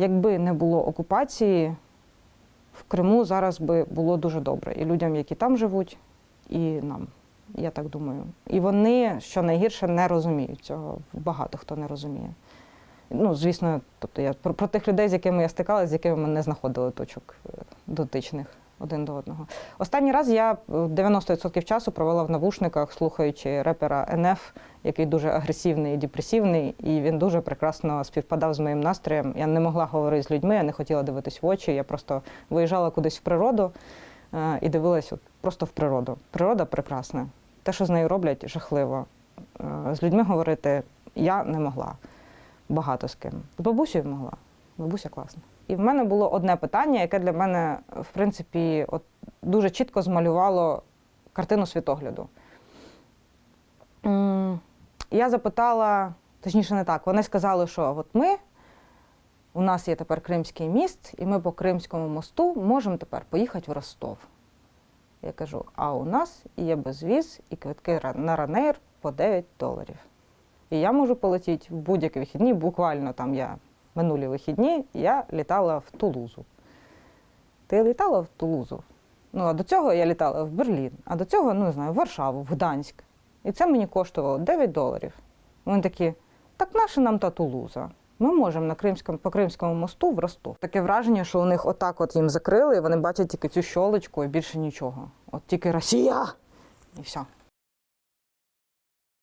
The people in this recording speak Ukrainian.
Якби не було окупації, в Криму зараз би було дуже добре. І людям, які там живуть, і нам. Я так думаю. І вони, що найгірше, не розуміють цього. Багато хто не розуміє. Ну, звісно, тобто я про, про тих людей, з якими я стикалася, з якими ми не знаходили точок е, дотичних один до одного. Останній раз я е, 90% часу провела в навушниках, слухаючи репера НФ, який дуже агресивний і депресивний, і він дуже прекрасно співпадав з моїм настроєм. Я не могла говорити з людьми, я не хотіла дивитись в очі. Я просто виїжджала кудись в природу е, і дивилась просто в природу. Природа прекрасна. Те, що з нею роблять, жахливо. Е, З людьми говорити я не могла багато з ким. З бабусею могла. Бабуся класна. І в мене було одне питання, яке для мене, в принципі, от дуже чітко змалювало картину світогляду. Я запитала, точніше, не так. Вони сказали, що от ми, у нас є тепер Кримський міст, і ми по Кримському мосту можемо тепер поїхати в Ростов. Я кажу, а у нас є безвіз і квитки на Ранейр по 9 доларів. І я можу полетіти в будь-які вихідні, буквально там я минулі вихідні, я літала в Тулузу. Ти літала в Тулузу? Ну, а до цього я літала в Берлін, а до цього, ну не знаю, в Варшаву, в Гданськ. І це мені коштувало 9 доларів. Вони такі, так наша нам та Тулуза. Ми можемо на Кримському, по Кримському мосту в Ростов. Таке враження, що у них отак от їм закрили, і вони бачать тільки цю щолочку і більше нічого. От тільки Росія! І все.